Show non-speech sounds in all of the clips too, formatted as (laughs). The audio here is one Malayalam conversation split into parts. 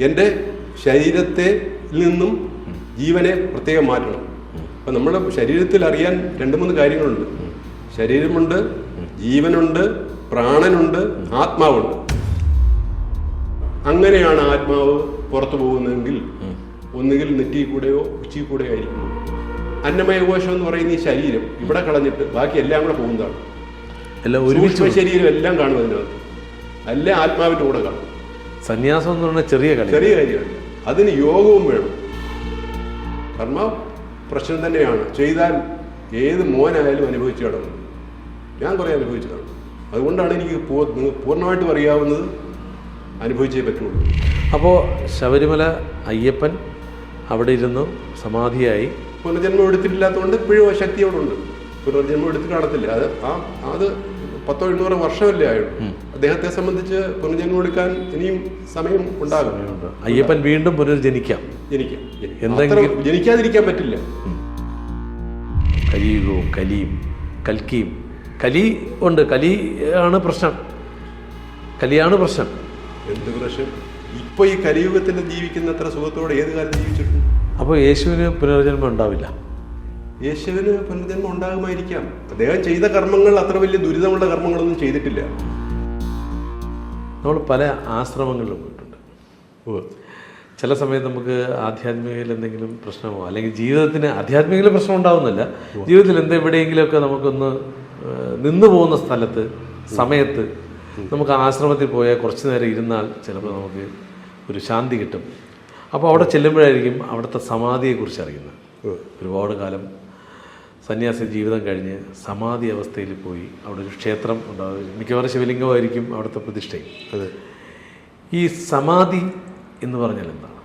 എന്റെ ശരീരത്തെ നിന്നും ജീവനെ പ്രത്യേകം മാറ്റണം. അപ്പം നമ്മുടെ ശരീരത്തിൽ അറിയാൻ രണ്ട് മൂന്ന് കാര്യങ്ങളുണ്ട്. ശരീരമുണ്ട് ജീവനുണ്ട് പ്രാണനുണ്ട് ആത്മാവുണ്ട്. അങ്ങനെയാണ് ആത്മാവ് പുറത്തു പോകുന്നതെങ്കിൽ ഒന്നുകിൽ നെറ്റി കൂടെയോ ഉച്ചി കൂടെയോ ആയിരിക്കും. അന്നമയകോശം എന്ന് പറയുന്ന ഈ ശരീരം ഇവിടെ കളഞ്ഞിട്ട് ബാക്കി എല്ലാം കൂടെ പോകുന്നതാണ്. സൂക്ഷ്മ ശരീരം എല്ലാം കാണും അതിനകത്ത്. എല്ലാം ആത്മാവിന്റെ കൂടെ കാണും. സന്യാസം എന്ന് പറഞ്ഞാൽ ചെറിയ കളി. ചെറിയ കാര്യമാണ് അതിന് യോഗവും വേണം. കർമ്മ പ്രശ്നം തന്നെയാണ്. ചെയ്താൽ ഏത് മോനായാലും അനുഭവിച്ചു കിടന്നു. ഞാൻ കുറേ അനുഭവിച്ചതാണ് അതുകൊണ്ടാണ് എനിക്ക് പൂർണമായിട്ട് അറിയാവുന്നത് അനുഭവിച്ചേ പറ്റുള്ളൂ. അപ്പോൾ ശബരിമല അയ്യപ്പൻ അവിടെ ഇരുന്നു സമാധിയായി. പുനർജന്മം എടുത്തിട്ടില്ലാത്തതുകൊണ്ട് ഇപ്പോഴും ശക്തി അവിടെ ഉണ്ട് പുനർജന്മം എടുത്തിട്ട് കാണത്തില്ല. അത് ആ അത് പത്തോ എണ്ണൂറോ വർഷമല്ലേ ആയുള്ളൂ. അദ്ദേഹത്തെ സംബന്ധിച്ച് പുനർജന്മം എടുക്കാൻ ഇനിയും സമയം ഉണ്ടാകും. അയ്യപ്പൻ വീണ്ടും പുനർജനിക്കാം. ജനിക്കാം. എന്തെങ്കിലും- ജനിക്കാതിരിക്കാൻ പറ്റില്ല. കലിയുഗവും കലിയും കൽക്കിയും. കലി ഉണ്ട്. കലി ആണ് പ്രശ്നം. കലിയാണ് പ്രശ്നം. എന്ത് പ്രശ്നം? ഇപ്പൊ ഈ കലിയുഗത്തിൽ ജീവിക്കുന്ന അത്ര സുഖത്തോടെ ഏത് കാലം ജീവിച്ചിട്ടുണ്ട്? അപ്പോൾ യേശുവിന് പുനർജന്മം ഉണ്ടാവില്ല. യേശുവിന് പുനർജന്മം ഉണ്ടാകുമായിരിക്കാം. അദ്ദേഹം ചെയ്ത കർമ്മങ്ങൾ അത്ര വലിയ ദുരിതമുള്ള കർമ്മങ്ങളൊന്നും ചെയ്തിട്ടില്ല. നമ്മൾ പല ആശ്രമങ്ങളിലും പോയിട്ടുണ്ട്. ചില സമയത്ത് നമുക്ക് ആധ്യാത്മികയിൽ എന്തെങ്കിലും പ്രശ്നമോ അല്ലെങ്കിൽ ജീവിതത്തിന് ആധ്യാത്മികയിൽ പ്രശ്നം ഉണ്ടാവുന്നില്ല ജീവിതത്തിൽ എന്ത് എവിടെയെങ്കിലുമൊക്കെ നമുക്കൊന്ന് നിന്നു നിന്ന് പോകുന്ന സ്ഥലത്ത് സമയത്ത് നമുക്ക് ആശ്രമത്തിൽ പോയാൽ കുറച്ച് നേരം ഇരുന്നാൽ ചിലപ്പോൾ നമുക്ക് ഒരു ശാന്തി കിട്ടും. അപ്പോൾ അവിടെ ചെല്ലുമ്പോഴായിരിക്കും അവിടുത്തെ സമാധിയെക്കുറിച്ച് അറിയുന്നത്. ഒരുപാട് കാലം സന്യാസി ജീവിതം കഴിഞ്ഞ് സമാധി അവസ്ഥയിൽ പോയി അവിടെ ഒരു ക്ഷേത്രം ഉണ്ടാവുക. മിക്കവാറും ശിവലിംഗമായിരിക്കും അവിടുത്തെ പ്രതിഷ്ഠയും. അത്. ഈ സമാധി എന്ന് പറഞ്ഞാൽ എന്താണ്?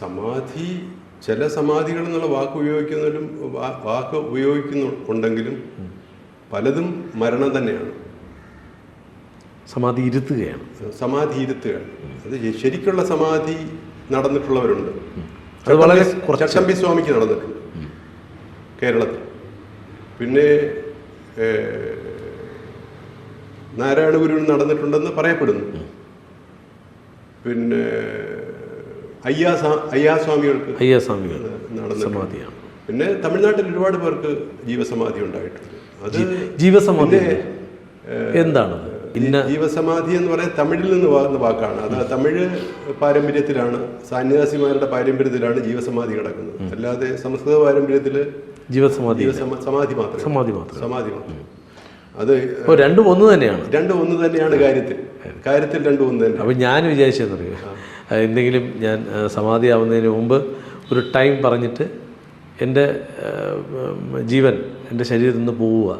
സമാധി ചില സമാധികൾ എന്നുള്ള വാക്ക് ഉപയോഗിക്കുന്നതിലും വാക്ക് ഉപയോഗിക്കുന്നുണ്ടെങ്കിലും പലതും മരണം തന്നെയാണ്. സമാധി ഇരുത്തുകയാണ്. സമാധി ഇരുത്തുകയാണ്. അത് ശരിക്കുള്ള സമാധി നടന്നിട്ടുള്ളവരുണ്ട്. അത് വളരെ. ചട്ടമ്പി സ്വാമിക്ക് നടന്നിട്ടുണ്ട് കേരളത്തിൽ. പിന്നെ ഏഹ്, നാരായണ ഗുരുവിന് നടന്നിട്ടുണ്ടെന്ന് പറയപ്പെടുന്നു. പിന്നെ അയ്യാ സ്വാ- അയ്യാസ്വാമികൾക്ക് അയ്യാസ്വാമികൾ നടന്ന സമാധിയാണ്. പിന്നെ തമിഴ്നാട്ടിൽ ഒരുപാട് പേർക്ക് ജീവസമാധി ഉണ്ടായിട്ടുണ്ട്. അത് ജീവസമാധി ഇന്ന ജീവസമാധി എന്ന് പറയാൻ തമിഴിൽ നിന്ന് വന്ന വാക്കാണ്. അത് തമിഴ് പാരമ്പര്യത്തിലാണ് സന്യാസിമാരുടെ പാരമ്പര്യത്തിലാണ് ജീവസമാധി കിടക്കുന്നത്. അല്ലാതെ സംസ്കൃത പാരമ്പര്യത്തിൽ ജീവസമാധി ജീവസമ സമാധി മാത്രം സമാധി മാത്രം സമാധി മാത്രം അത് രണ്ടും ഒന്ന് തന്നെയാണ്. രണ്ടും ഒന്ന് തന്നെയാണ് കാര്യത്തിൽ. കാര്യത്തിൽ രണ്ടും ഒന്ന് തന്നെ അപ്പം ഞാൻ വിചാരിച്ചെന്നറിയോ എന്തെങ്കിലും ഞാൻ സമാധി ആവുന്നതിന് മുമ്പ് ഒരു ടൈം പറഞ്ഞിട്ട് എന്റെ ജീവൻ എന്റെ ശരീരത്തിൽ നിന്ന് പോവുക.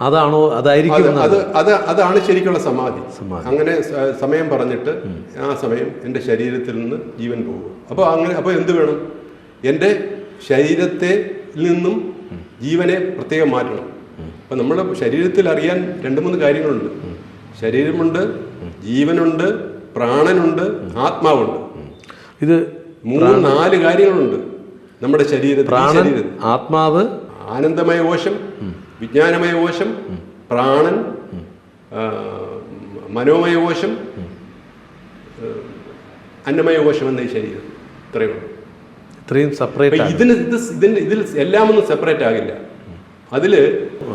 അതാണോ അതായിരിക്കും അത് അത് അത് അതാണ് ശരിക്കുള്ള സമാധി. സമാധി. അങ്ങനെ സമയം പറഞ്ഞിട്ട് ആ സമയം എന്റെ ശരീരത്തിൽ നിന്ന് ജീവൻ പോകും അപ്പോൾ അങ്ങനെ അപ്പോൾ എന്ത് വേണം? എന്റെ ശരീരത്തെ നിന്നും ജീവനെ പ്രത്യേകം മാറ്റണം. അപ്പം നമ്മുടെ ശരീരത്തിൽ അറിയാൻ രണ്ട് മൂന്ന് കാര്യങ്ങളുണ്ട്. ശരീരമുണ്ട് ജീവനുണ്ട് പ്രാണനുണ്ട് ആത്മാവുണ്ട്. ഇത് മൂന്ന് നാല് കാര്യങ്ങളുണ്ട് നമ്മുടെ ശരീരത്തിൽ ആത്മാവ് ആനന്ദമയ കോശം വിജ്ഞാനമയ കോശം പ്രാണൻ മനോമയ കോശം അന്നമയ കോശം എന്ന ഈ ശരീരം. ഇത്രയേ ഉള്ളൂ. ഇത്രയും സെപ്പറേറ്റ് ഇതിന് ഇത് ഇതിന്റെ ഇതിൽ എല്ലാം ഒന്നും സെപ്പറേറ്റ് ആകില്ല. അതിൽ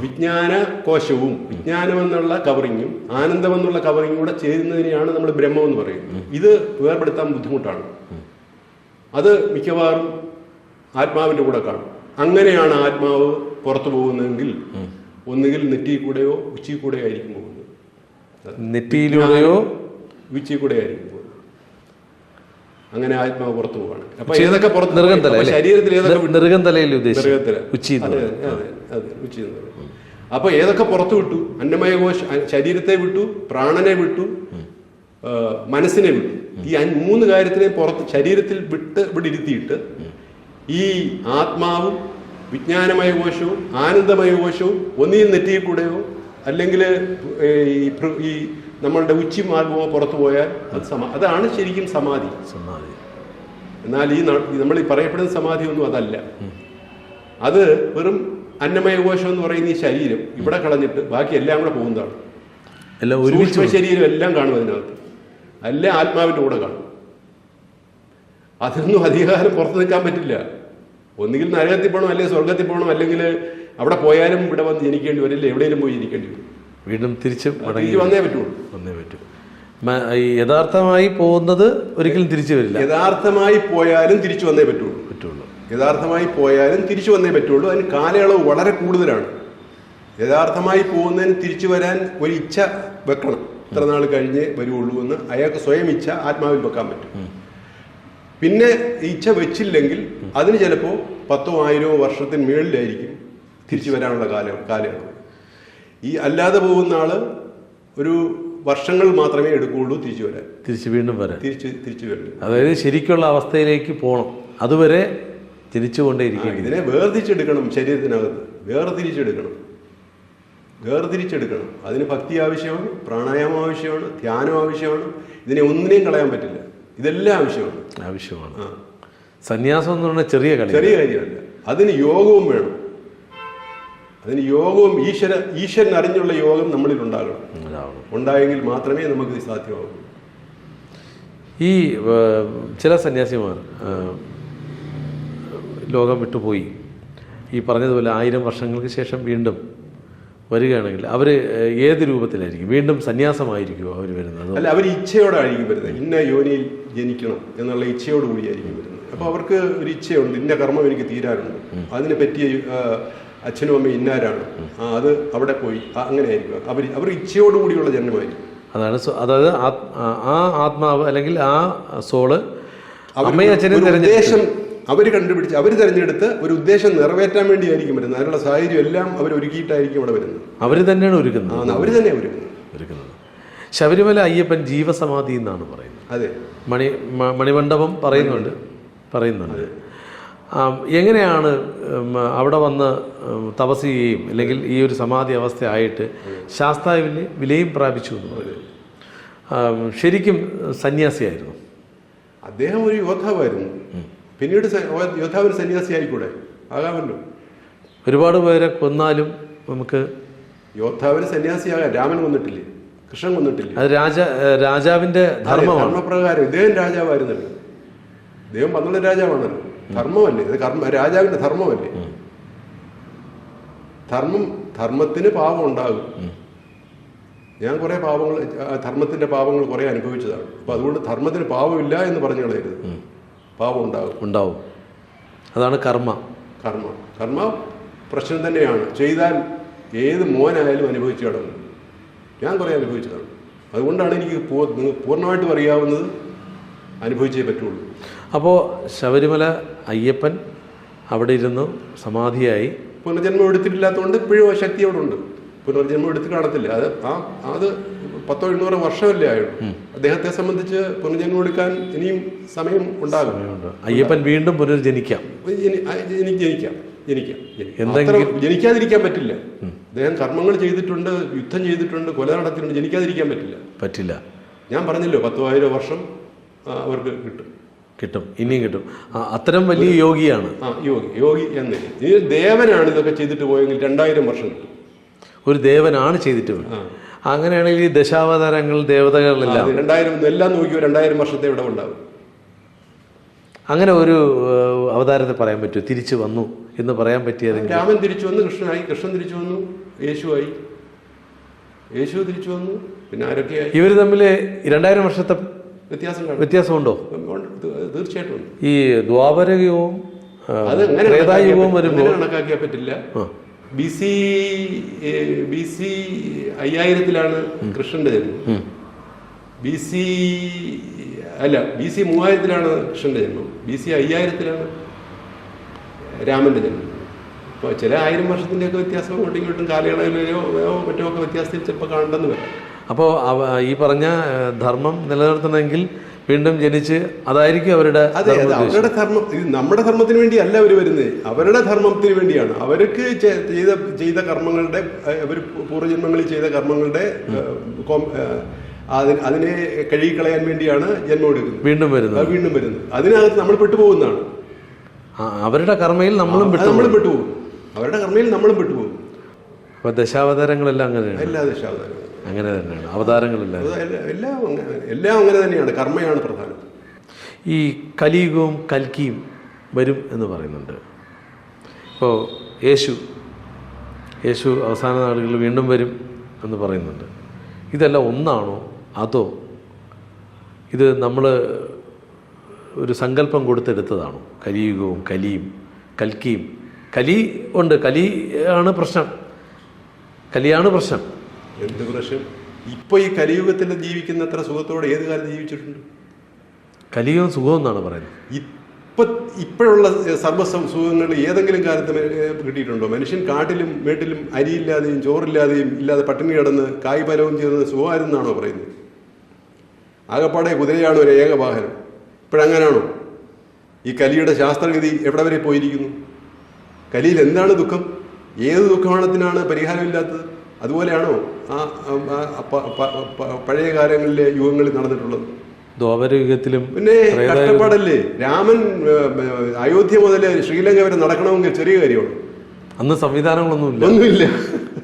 വിജ്ഞാന കോശവും വിജ്ഞാനം എന്നുള്ള കവറിങ്ങും ആനന്ദം എന്നുള്ള കവറിങ്ങും കൂടെ ചേരുന്നതിനെയാണ് നമ്മൾ ബ്രഹ്മം എന്ന് പറയുന്നത്. ഇത് വേർപെടുത്താൻ ബുദ്ധിമുട്ടാണ്. അത് മിക്കവാറും ആത്മാവിന്റെ കൂടെ കാണും. അങ്ങനെയാണ് ആത്മാവ് പുറത്തു പോകുന്നതെങ്കിൽ ഒന്നുകിൽ നെറ്റി കൂടെയോ ഉച്ചയിൽ കൂടെയോ ആയിരിക്കും പോകുന്നത്. നെറ്റിയിലൂടെയോ ഉച്ചയിൽ കൂടെ ആയിരിക്കും പോകുന്നത്. അങ്ങനെ ആത്മാവ് പുറത്തു പോവാണ്. അപ്പൊ ഏതൊക്കെ പുറത്ത്? ശരീരത്തിൽ ഏതൊക്കെ ഉച്ചി അതെ, അതെ, ഉച്ചി അപ്പൊ ഏതൊക്കെ പുറത്തു വിട്ടു? അന്നമയ കോശ ശരീരത്തെ വിട്ടു പ്രാണനെ വിട്ടു മനസ്സിനെ വിട്ടു. ഈ മൂന്ന് കാര്യത്തിനെ പുറത്ത് ശരീരത്തിൽ വിട്ട് ഇവിടെ ഇരുത്തിയിട്ട് ഈ ആത്മാവും വിജ്ഞാനമയ കോശവും ആനന്ദമയ കോശവും ഒന്നിൽ നെറ്റിയിൽ കൂടെയോ അല്ലെങ്കിൽ ഈ നമ്മളുടെ ഉച്ചി മാർഗമോ പുറത്തു പോയാൽ അത് സമാ അതാണ് ശരിക്കും സമാധി. സമാധി. എന്നാൽ ഈ നമ്മൾ ഈ പറയപ്പെടുന്ന സമാധി ഒന്നും അതല്ല. അത് വെറും അന്നമയ കോശം എന്ന് പറയുന്ന ഈ ശരീരം ഇവിടെ കളഞ്ഞിട്ട് ബാക്കി എല്ലാം കൂടെ പോകുന്നതാണ്. എല്ലാം സൂക്ഷ്മ ശരീരം എല്ലാം കാണും അതിനകത്ത്. എല്ലാം ആത്മാവിന്റെ കൂടെ കാണും. അതിനൊന്നും അധികാരം പുറത്തു നിൽക്കാൻ പറ്റില്ല. ഒന്നുകിൽ നരകത്തിൽ പോകണം അല്ലെങ്കിൽ സ്വർഗത്തിൽ പോകണം അല്ലെങ്കിൽ അവിടെ പോയാലും ഇവിടെ വന്ന് ജനിക്കേണ്ടി വരില്ല എവിടെയെങ്കിലും പോയി ജനിക്കേണ്ടി വരും. വീണ്ടും തിരിച്ച് മടങ്ങി വന്നേ പറ്റുള്ളൂ. വന്നേ പറ്റൂ. യഥാർത്ഥമായി പോകുന്നത് ഒരിക്കലും തിരിച്ചു വരില്ല. യഥാർത്ഥമായി പോയാലും തിരിച്ചു വന്നേ പറ്റുള്ളൂ. പറ്റുള്ളൂ. യഥാർത്ഥമായി പോയാലും തിരിച്ചു വന്നേ പറ്റുള്ളൂ. അതിന് കാലയളവ് വളരെ കൂടുതലാണ്. യഥാർത്ഥമായി പോകുന്നതിന് തിരിച്ചു വരാൻ ഒരു ഇച്ഛ വെക്കണം. ഇത്ര നാൾ കഴിഞ്ഞേ വരുള്ളൂ എന്ന് അയാൾക്ക് സ്വയം ഇച്ഛ ആത്മാവിൽ വെക്കാൻ പറ്റും. പിന്നെ ഇച്ഛ വെച്ചില്ലെങ്കിൽ അതിന് ചിലപ്പോൾ പത്തോ ആയിരമോ വർഷത്തിന് മുകളിലായിരിക്കും തിരിച്ചു. വരാനുള്ള കാലം കാലയളവ്. ഈ അല്ലാതെ പോകുന്ന ആൾ ഒരു വർഷങ്ങൾ മാത്രമേ എടുക്കുകയുള്ളൂ തിരിച്ചു വരാൻ. തിരിച്ചു വീണ്ടും വരാൻ. തിരിച്ച് തിരിച്ചു വരരുത് അതായത് ശരിക്കുള്ള അവസ്ഥയിലേക്ക് പോകണം അതുവരെ തിരിച്ചുകൊണ്ടേയിരിക്കും ഇതിനെ വേർതിരിച്ചെടുക്കണം ശരീരത്തിനകത്ത്. വേർതിരിച്ചെടുക്കണം. വേർതിരിച്ചെടുക്കണം. അതിന് ഭക്തി ആവശ്യമാണ് പ്രാണായാമം ആവശ്യമാണ് ധ്യാനം ആവശ്യമാണ്. ഇതിനെ ഒന്നിനെയും കളയാൻ പറ്റില്ല. ഇതെല്ലാം ആവശ്യമാണ്. ആവശ്യമാണ്. സന്യാസം എന്ന് പറഞ്ഞാൽ ചെറിയ കാര്യം ചെറിയ കാര്യമല്ല. അതിന് യോഗവും വേണം. അതിന് യോഗവും ഈശ്വര ഈശ്വരൻ അറിഞ്ഞുള്ള യോഗം നമ്മളിൽ ഉണ്ടാകണം. ഉണ്ടായെങ്കിൽ മാത്രമേ നമുക്ക് ഇത് സാധ്യമാകൂ. ഈ ചില സന്യാസിമാർ ലോകം വിട്ടുപോയി. ഈ പറഞ്ഞതുപോലെ ആയിരം വർഷങ്ങൾക്ക് ശേഷം വീണ്ടും വരികയാണെങ്കിൽ അവർ ഏത് രൂപത്തിലായിരിക്കും? വീണ്ടും സന്യാസമായിരിക്കുമോ അവർ വരുന്നത്? അല്ല അവർ ഇച്ഛയോടായിരിക്കും വരുന്നത്. ഇന്ന യോനിയിൽ ജനിക്കണം എന്നുള്ള ഇച്ഛയോടുകൂടിയായിരിക്കും വരുന്നത്. അപ്പോൾ അവർക്ക് ഒരു ഇച്ഛയുണ്ട്. ഇന്ന കർമ്മം എനിക്ക് തീരാനുണ്ട്. അതിനെ പറ്റിയ അച്ഛനും അമ്മയും ഇന്നാരാണ്? ആ അത് അവിടെ പോയി. അങ്ങനെ ആയിരിക്കും അവർ അവർ ഇച്ഛയോടുകൂടിയുള്ള ജന്മമായിരിക്കും. അതാണ് അതായത് ആ- ആത്മാവ് അല്ലെങ്കിൽ ആ സോൾ അമ്മയും അച്ഛനും ഉദ്ദേശം അവർ കണ്ടുപിടിച്ച് അവർ തിരഞ്ഞെടുത്ത് ഒരു ഉദ്ദേശം നിറവേറ്റാൻ വേണ്ടിയായിരിക്കും വരുന്നത്. അതിനുള്ള സാഹചര്യം എല്ലാം അവർ ഒരുക്കിയിട്ടായിരിക്കും ഇവിടെ വരുന്നത്. അവർ തന്നെയാണ് ഒരുക്കുന്നത്. അവർ തന്നെയാണ് ഒരുക്കുന്നത്. ഒരുക്കുന്നത്. ശബരിമല അയ്യപ്പൻ ജീവസമാധി എന്നാണ് പറയുന്നത്. അതെ. മണി മണിമണ്ഡപം പറയുന്നുണ്ട്. പറയുന്നുണ്ട്. എങ്ങനെയാണ് അവിടെ വന്ന് തപസ് ചെയ്യുകയും അല്ലെങ്കിൽ ഈ ഒരു സമാധി അവസ്ഥ ആയിട്ട് ശാസ്താവിന് വിലയും പ്രാപിച്ചു എന്ന് പറയുന്നത്? ശരിക്കും സന്യാസിയായിരുന്നു. അദ്ദേഹം ഒരു യോദ്ധാവായിരുന്നു. പിന്നീട് യോദ്ധാവ് ഒരു സന്യാസി ആയിക്കൂടെ ആകാമല്ലോ. ഒരുപാട് പേരെ കൊന്നാലും നമുക്ക് യോദ്ധാവിന് സന്യാസിയാകാം രാമൻ കൊന്നിട്ടില്ലേ? കൃഷ്ണൻ കൊന്നിട്ടില്ലേ? അത് രാജ രാജാവിന്റെ ധർമ്മമാണ്. ധർമ്മപ്രകാരം ഇദ്ദേഹം രാജാവായിരുന്നല്ലോ. ഇദ്ദേഹം പന്ത്രണ്ട് രാജാവാണല്ലോ. ധർമ്മമല്ലേ? ഇത് കർമ്മ രാജാവിന്റെ ധർമ്മമല്ലേ? ധർമ്മം ധർമ്മത്തിന് പാപം ഉണ്ടാകും. ഞാൻ കുറെ പാപങ്ങൾ ധർമ്മത്തിന്റെ പാപങ്ങൾ കുറെ അനുഭവിച്ചതാണ്. അപ്പൊ അതുകൊണ്ട് ധർമ്മത്തിന് പാപമില്ല എന്ന് പറഞ്ഞു കളയരുത്. പാപം ഉണ്ടാകും. ഉണ്ടാവും. അതാണ് കർമ്മ. കർമ്മ. കർമ്മ പ്രശ്നം തന്നെയാണ്. ചെയ്താൽ ഏത് മോനായാലും അനുഭവിച്ചു കിടക്കും ഞാൻ കുറെ അനുഭവിച്ചതാണ്. അതുകൊണ്ടാണ് എനിക്ക് പൂർണമായിട്ടും അറിയാവുന്നത് അനുഭവിച്ചേ പറ്റുള്ളൂ. അപ്പോൾ ശബരിമല അയ്യപ്പൻ അവിടെ ഇരുന്നു സമാധിയായി. പുനർജന്മം എടുത്തിട്ടില്ലാത്തതുകൊണ്ട് ഇപ്പോഴും ആ ശക്തി അവിടെ ഉണ്ട് പുനർജന്മം എടുത്ത് കാണത്തില്ല. അത് ആ അത് പത്തോ എണ്ണൂറോ വർഷമല്ലേ ആയുള്ളൂ. അദ്ദേഹത്തെ സംബന്ധിച്ച് പുനർജന്മം എടുക്കാൻ ഇനിയും സമയം ഉണ്ടാകും. ഉണ്ട്. അയ്യപ്പൻ വീണ്ടും പുനർജനിക്കാം. ജനിക്കാം. ജനിക്കാം. ജനിക്കാതിരിക്കാൻ പറ്റില്ല. അദ്ദേഹം കർമ്മങ്ങൾ ചെയ്തിട്ടുണ്ട് യുദ്ധം ചെയ്തിട്ടുണ്ട് കൊല നടത്തിയിട്ടുണ്ട്. ജനിക്കാതിരിക്കാൻ പറ്റില്ല. പറ്റില്ല. ഞാൻ പറഞ്ഞല്ലോ പത്തോ ആയിരം വർഷം അവർക്ക് കിട്ടും. കിട്ടും ഇനിയും കിട്ടും. അത്തരം വലിയ യോഗിയാണ്. ആ യോഗി യോഗി എന്ന്. ഇനി ദേവനാണ് ഇതൊക്കെ ചെയ്തിട്ട് പോയെങ്കിൽ രണ്ടായിരം വർഷം കിട്ടും. ഒരു ദേവനാണ് ചെയ്തിട്ട് പോയത് അങ്ങനെയാണെങ്കിൽ ഈ ദശാവതാരങ്ങൾ ദേവതകളെല്ലാം രണ്ടായിരം എല്ലാം നോക്കിയോ രണ്ടായിരം വർഷത്തെ ഇവിടെ ഉണ്ടാവും. അങ്ങനെ ഒരു അവതാരത്തെ പറയാൻ പറ്റുമോ? തിരിച്ചു വന്നു എന്ന് പറയാൻ പറ്റിയത് രാമൻ തിരിച്ചു വന്നു കൃഷ്ണനായി കൃഷ്ണൻ തിരിച്ചു വന്നു യേശുവായി യേശു തിരിച്ചു വന്നു പിന്നെ ആരൊക്കെയായി ഇവർ തമ്മിൽ രണ്ടായിരം വർഷത്തെ വ്യത്യാസം വ്യത്യാസമുണ്ടോ? തീർച്ചയായിട്ടും ഈ ദ്വാപരയുഗവും അത് ത്രേതായുഗവും വരുമ്പോൾ കണക്കാക്കിയാൽ പറ്റില്ല. ബി സി ബി സി അയ്യായിരത്തിലാണ് കൃഷ്ണന്റെ ജന്മം. ബി സി അല്ല ബി സി മൂവായിരത്തിലാണ് കൃഷ്ണന്റെ ജന്മം. ബി സി അയ്യായിരത്തിലാണ് രാമന്റെ ജന്മം. അപ്പോൾ ചില ആയിരം വർഷത്തിന്റെയൊക്കെ വ്യത്യാസം അങ്ങോട്ടും ഇങ്ങോട്ടും കാലയളവിലോ മറ്റോ ഒക്കെ വ്യത്യാസത്തിൽ ചിലപ്പോൾ കാണണ്ടെന്ന് വരാം. അപ്പോൾ ഈ പറഞ്ഞ ധർമ്മം നിലനിർത്തണമെങ്കിൽ വീണ്ടും ജനിച്ച് അതായിരിക്കും അവരുടെ അതെ അവരുടെ ധർമ്മം നമ്മുടെ ധർമ്മത്തിന് വേണ്ടി അല്ല അവർ വരുന്നത് അവരുടെ ധർമ്മത്തിന് വേണ്ടിയാണ്. അവർക്ക് ചെയ്ത ചെയ്ത കർമ്മങ്ങളുടെ അവർ പൂർവജന്മങ്ങളിൽ ചെയ്ത കർമ്മങ്ങളുടെ അതിനെ കഴുകിക്കളയാൻ വേണ്ടിയാണ് ജന്മം എടുക്കുന്നത്. വീണ്ടും വരുന്നത്. വീണ്ടും വരുന്നത്. അതിനകത്ത് നമ്മൾ പെട്ടുപോകുന്നതാണ്. അവരുടെ കർമ്മയിൽ നമ്മളും നമ്മളും പെട്ടുപോകും. അവരുടെ കർമ്മയിൽ നമ്മളും പെട്ടുപോകും. അപ്പോൾ ദശാവതാരങ്ങളെല്ലാം അങ്ങനെയാണ്. എല്ലാ ദശാവതാരം അങ്ങനെ തന്നെയാണ്. അവതാരങ്ങളില്ല എല്ലാം എല്ലാം അങ്ങനെ തന്നെയാണ്. കർമ്മയാണ് പ്രധാനം. ഈ കലിയുഗവും കൽക്കിയും വരും എന്ന് പറയുന്നുണ്ട്. ഇപ്പോൾ യേശു യേശു അവസാന നാളുകളിൽ വീണ്ടും വരും എന്ന് പറയുന്നുണ്ട്. ഇതെല്ലാം ഒന്നാണോ? അതോ ഇത് നമ്മൾ ഒരു സങ്കല്പം കൊടുത്തെടുത്തതാണോ? കലിയുഗവും കലിയും കൽക്കിയും. കലി ഉണ്ട്. കലി ആണ് പ്രശ്നം. കലിയാണ് പ്രശ്നം. എന്ത് പ്രശ്നം? ഇപ്പൊ ഈ കലിയുഗത്തിൽ ജീവിക്കുന്ന അത്ര സുഖത്തോടെ ഏത് കാലത്ത് ജീവിച്ചിട്ടുണ്ട്? കലിയുഗം സുഖം എന്നാണ് പറയുന്നത്. ഇപ്പൊ ഇപ്പോഴുള്ള സർവ സുഖങ്ങൾ ഏതെങ്കിലും കാലത്ത് കിട്ടിയിട്ടുണ്ടോ? മനുഷ്യൻ കാട്ടിലും വീട്ടിലും അരിയില്ലാതെയും ചോറില്ലാതെയും ഇല്ലാതെ പട്ടിണി കിടന്ന് കായ് ഫലവും ചെയ്ത് സുഖമായിരുന്നാണോ പറയുന്നത്? ആകപ്പാടെ കുതിരയാണ് ഒരു ഏക വാഹനം ഇപ്പോഴങ്ങനാണോ? ഈ കലിയുടെ ശാസ്ത്രഗതി എവിടെ വരെ പോയിരിക്കുന്നു? കലിയിൽ എന്താണ് ദുഃഖം? ഏത് ദുഃഖമാണത്തിനാണ് പരിഹാരമില്ലാത്തത്? അതുപോലെയാണോ ആ പഴയ കാലങ്ങളിലെ യുഗങ്ങളിൽ നടന്നിട്ടുള്ളത്? ദ്വാപരയുഗത്തിലും പിന്നെ കഷ്ടപ്പാടല്ലേ? രാമൻ അയോധ്യ മുതൽ ശ്രീലങ്ക വരെ നടക്കണമെങ്കിൽ ചെറിയ കാര്യമാണ്. അന്ന് സംവിധാനങ്ങളൊന്നുമില്ല. ഒന്നുമില്ല.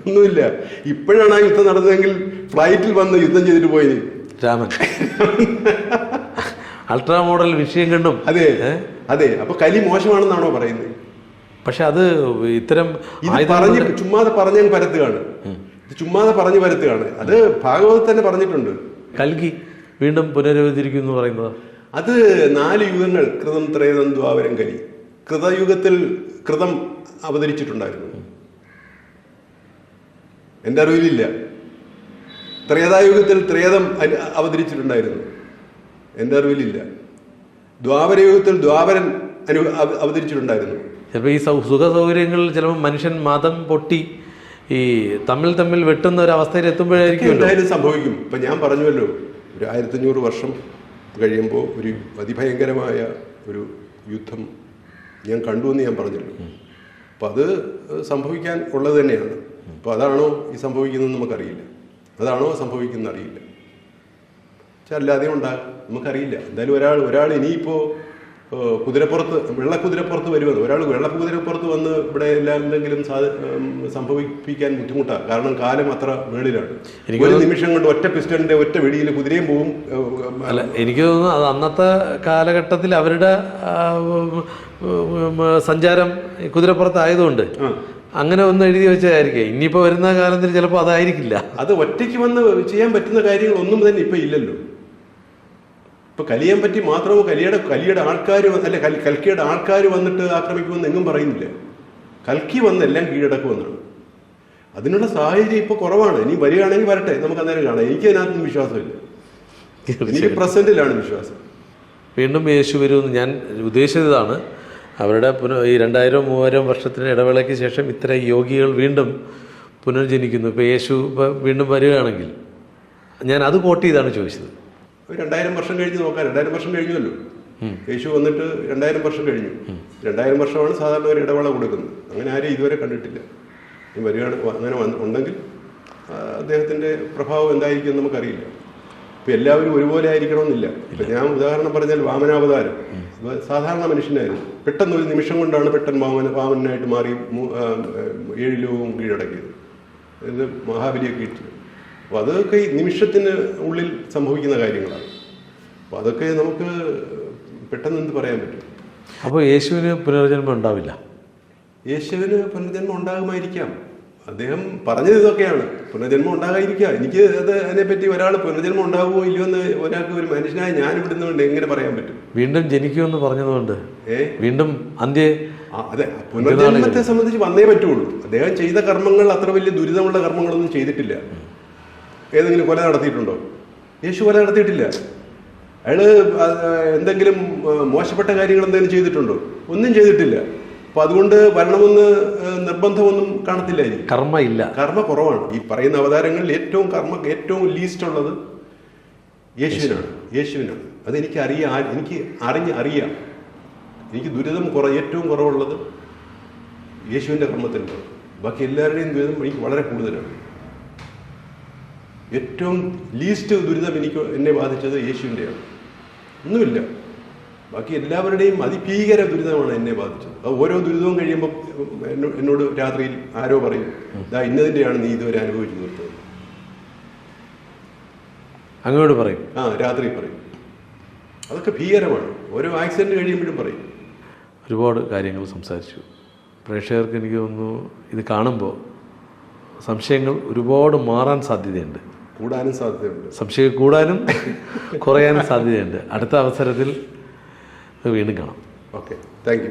ഒന്നുമില്ല. ഇപ്പോഴാണ് ആ യുദ്ധം നടന്നതെങ്കിൽ ഫ്ലൈറ്റിൽ വന്ന് യുദ്ധം ചെയ്തിട്ട് പോയി. രാമൻ. (laughs) അൾട്രാ മോഡൽ വിഷയം കണ്ടും. അതെ. അതെ. അപ്പൊ കലി മോശമാണെന്നാണോ പറയുന്നത്? പക്ഷെ അത് ഇത്തരം ഇത് പറഞ്ഞ് ചുമ്മാതെ പറഞ്ഞു പരത്തുകയാണ്. ചുമ്മാതെ പറഞ്ഞു പരത്തുകയാണ്. അത് ഭാഗവത് തന്നെ പറഞ്ഞിട്ടുണ്ട്. കൽകി വീണ്ടും പുനരവതരിക്കും എന്ന് പറയുന്നത്? അത് നാല് യുഗങ്ങൾ കൃതം ത്രേതം ദ്വാപരം കലി. കൃതയുഗത്തിൽ കൃതം അവതരിച്ചിട്ടുണ്ടായിരുന്നു. എന്റെ അറിവിലില്ല. ത്രേതായുഗത്തിൽ ത്രേതം അവതരിച്ചിട്ടുണ്ടായിരുന്നു. എന്റെ അറിവിലില്ല. ദ്വാപരയുഗത്തിൽ ദ്വാപരൻ അനു അവതരിച്ചിട്ടുണ്ടായിരുന്നു. ചിലപ്പോൾ ഈ സൗ- സുഖ സൗകര്യങ്ങളിൽ ചിലപ്പോൾ മനുഷ്യൻ മതം പൊട്ടി ഈ തമ്മിൽ തമ്മിൽ വെട്ടുന്ന ഒരു അവസ്ഥയിൽ എത്തുമ്പോഴായിരിക്കും എന്തായാലും സംഭവിക്കും. ഇപ്പം ഞാൻ പറഞ്ഞുവല്ലോ ഒരു ആയിരത്തഞ്ഞൂറ് വർഷം കഴിയുമ്പോൾ ഒരു അതിഭയങ്കരമായ ഒരു യുദ്ധം ഞാൻ കണ്ടു എന്ന് ഞാൻ പറഞ്ഞല്ലോ. അപ്പം അത് സംഭവിക്കാൻ ഉള്ളത് തന്നെയാണ്. അപ്പോൾ അതാണോ ഈ സംഭവിക്കുന്നത് നമുക്കറിയില്ല. അതാണോ സംഭവിക്കുന്നത് അറിയില്ല. പക്ഷെ അല്ലാതെ ഉണ്ടാകും നമുക്കറിയില്ല. എന്തായാലും ഒരാൾ ഒരാൾ ഇനിയിപ്പോൾ കുതിരപ്പുറത്ത് വെള്ള കുതിരപ്പുറത്ത് വരുമെന്ന് ഒരാൾ വെള്ള കുതിരപ്പുറത്ത് വന്ന് ഇവിടെ എല്ലാം എന്തെങ്കിലും സംഭവിപ്പിക്കാൻ ബുദ്ധിമുട്ടാണ് കാരണം കാലം അത്ര മേളിലാണ് ഒരു നിമിഷം കൊണ്ട് ഒറ്റ പിസ്റ്റലിന്റെ ഒറ്റ വെടിയിൽ കുതിരയും പോവും അല്ല എനിക്ക് തോന്നുന്നു അത് അന്നത്തെ കാലഘട്ടത്തിൽ അവരുടെ സഞ്ചാരം കുതിരപ്പുറത്തായതുകൊണ്ട്. അങ്ങനെ ഒന്ന് എഴുതി വെച്ചതായിരിക്കും. ഇനിയിപ്പോൾ വരുന്ന കാലത്തിൽ ചിലപ്പോൾ അതായിരിക്കില്ല. അത് ഒറ്റയ്ക്ക് വന്ന് ചെയ്യാൻ പറ്റുന്ന കാര്യങ്ങൾ ഒന്നും തന്നെ ഇപ്പൊ ഇല്ലല്ലോ. ഇപ്പൊ കലിയെ പറ്റി മാത്രമോ കലിയുടെ കലിയുടെ ആൾക്കാർ അല്ല കൽ- കൽക്കിയുടെ ആൾക്കാർ വന്നിട്ട് ആക്രമിക്കുമെന്ന് എങ്ങും പറയുന്നില്ല. കൽക്കി വന്നെല്ലാം കീഴടക്കുമെന്നാണ് അതിനുള്ള സാഹചര്യം ഇപ്പൊ കുറവാണ്. ഇനി വരികയാണെങ്കിൽ വരട്ടെ. നമുക്ക് അന്നേരം കാണാം. എനിക്ക് അതിനകത്തൊന്നും വിശ്വാസമില്ല. എനിക്ക് പ്രസന്റിലാണ് വിശ്വാസം. വീണ്ടും യേശു വരുമെന്ന് ഞാൻ ഉദ്ദേശിച്ചതാണ്. അവരുടെ പുന ഈ രണ്ടായിരം മൂവായിരം വർഷത്തിന് ഇടവേളയ്ക്ക് ശേഷം ഇത്ര യോഗികൾ വീണ്ടും പുനർജനിക്കുന്നു. ഇപ്പോൾ യേശു വീണ്ടും വരികയാണെങ്കിൽ ഞാൻ അത് കോട്ട് ചെയ്താണ് ചോദിച്ചത്. രണ്ടായിരം വർഷം കഴിഞ്ഞ് നോക്കാം. രണ്ടായിരം വർഷം കഴിഞ്ഞല്ലോ യേശു വന്നിട്ട് രണ്ടായിരം വർഷം കഴിഞ്ഞു. രണ്ടായിരം വർഷമാണ് സാധാരണ ഒരു ഇടവേള കൊടുക്കുന്നത്. അങ്ങനെ ആരും ഇതുവരെ കണ്ടിട്ടില്ല. ഇനി വരികയാണ് അങ്ങനെ ഉണ്ടെങ്കിൽ അദ്ദേഹത്തിന്റെ അദ്ദേഹത്തിന്റെ പ്രഭാവം എന്തായിരിക്കും നമുക്കറിയില്ല. ഇപ്പൊ എല്ലാവരും ഒരുപോലെ ആയിരിക്കണമെന്നില്ല. ഇപ്പൊ ഞാൻ ഉദാഹരണം പറഞ്ഞാൽ വാമനാവതാരം. സാധാരണ മനുഷ്യനായിരുന്നു. പെട്ടെന്ന് ഒരു നിമിഷം കൊണ്ടാണ് പെട്ടെന്ന് വാമന വാമനായിട്ട് മാറി ഏഴ് ലോകവും കീഴടക്കിയത്. ഇത് മഹാബലിയൊക്കെ കീഴ്ത്തി അപ്പോൾ അതൊക്കെ ഈ നിമിഷത്തിന് ഉള്ളിൽ സംഭവിക്കുന്ന കാര്യങ്ങളാണ്. അപ്പോൾ അതൊക്കെ നമുക്ക് പെട്ടെന്ന് എന്ത് പറയാൻ പറ്റും? അപ്പോൾ യേശുവിന് പുനർജന്മം ഉണ്ടാവില്ല? യേശുവിന് പുനർജന്മം ഉണ്ടാകുമായിരിക്കാം. അദ്ദേഹം പറഞ്ഞത് ഇതൊക്കെയാണ്. പുനർജന്മം ഉണ്ടാകാതിരിക്കുക. എനിക്ക് അത് അതിനെപ്പറ്റി ഒരാൾ പുനർജന്മം ഉണ്ടാകുമോ ഇല്ലയോ എന്ന് ഒരാൾക്ക് ഒരു മനുഷ്യനായ ഞാൻ ഇവിടുന്നുകൊണ്ട് എങ്ങനെ പറയാൻ പറ്റും? വീണ്ടും ജനിക്കുമെന്ന് പറഞ്ഞതുകൊണ്ട്? ഏ? വീണ്ടും അന്ത്യ അതെ. പുനർജന്മത്തെ സംബന്ധിച്ച് വന്നേ പറ്റുള്ളൂ. അദ്ദേഹം ചെയ്ത കർമ്മങ്ങൾ അത്ര വലിയ ദുരിതമുള്ള കർമ്മങ്ങളൊന്നും ചെയ്തിട്ടില്ല. ഏതെങ്കിലും കൊല നടത്തിയിട്ടുണ്ടോ? യേശു കൊല നടത്തിയിട്ടില്ല. അയാൾ എന്തെങ്കിലും മോശപ്പെട്ട കാര്യങ്ങൾ എന്തെങ്കിലും ചെയ്തിട്ടുണ്ടോ? ഒന്നും ചെയ്തിട്ടില്ല. അപ്പൊ അതുകൊണ്ട് വരണമെന്ന് നിർബന്ധമൊന്നും കാണത്തില്ല കർമ്മ ഇല്ല. കർമ്മ കുറവാണ്. ഈ പറയുന്ന അവതാരങ്ങളിൽ ഏറ്റവും കർമ്മ ഏറ്റവും ലീസ്റ്റ് ഉള്ളത് യേശുവിനാണ്. യേശുവിനാണ്. അതെനിക്ക് അറിയാം എനിക്ക് അറിഞ്ഞ് അറിയാം. എനിക്ക് ദുരിതം കുറ ഏറ്റവും കുറവുള്ളത് യേശുവിന്റെ കർമ്മത്തിലുണ്ട് ബാക്കി എല്ലാവരുടെയും ദുരിതം എനിക്ക് വളരെ കൂടുതലാണ്. ഏറ്റവും ലീസ്റ്റ് ദുരിതം എനിക്ക് എന്നെ ബാധിച്ചത് യേശുവിന്റെയാണ്. ഒന്നുമില്ല. ബാക്കി എല്ലാവരുടെയും അതിഭീകര ദുരിതമാണ് എന്നെ ബാധിച്ചത്. അത് ഓരോ ദുരിതവും കഴിയുമ്പോൾ എന്നോ- എന്നോട് രാത്രിയിൽ ആരോ പറയും ഇതാ ഇന്നതിന്റെയാണ് നീ ഇതുവരെ അനുഭവിച്ചു തീർത്തത് അങ്ങോട്ട് പറയും. ആ രാത്രി പറയും. അതൊക്കെ ഭീകരമാണ്. ഓരോ ആക്സിഡന്റ് കഴിയുമ്പോഴും പറയും. ഒരുപാട് കാര്യങ്ങൾ സംസാരിച്ചു. പ്രേക്ഷകർക്ക് എനിക്ക് തോന്നുന്നു ഇത് കാണുമ്പോൾ സംശയങ്ങൾ ഒരുപാട് മാറാൻ സാധ്യതയുണ്ട്. കൂടാനും സാധ്യതയുണ്ട്. സംശയം കൂടാനും കുറയാനും സാധ്യതയുണ്ട്. അടുത്ത അവസരത്തിൽ വീണ്ടും കാണാം. Okay thank you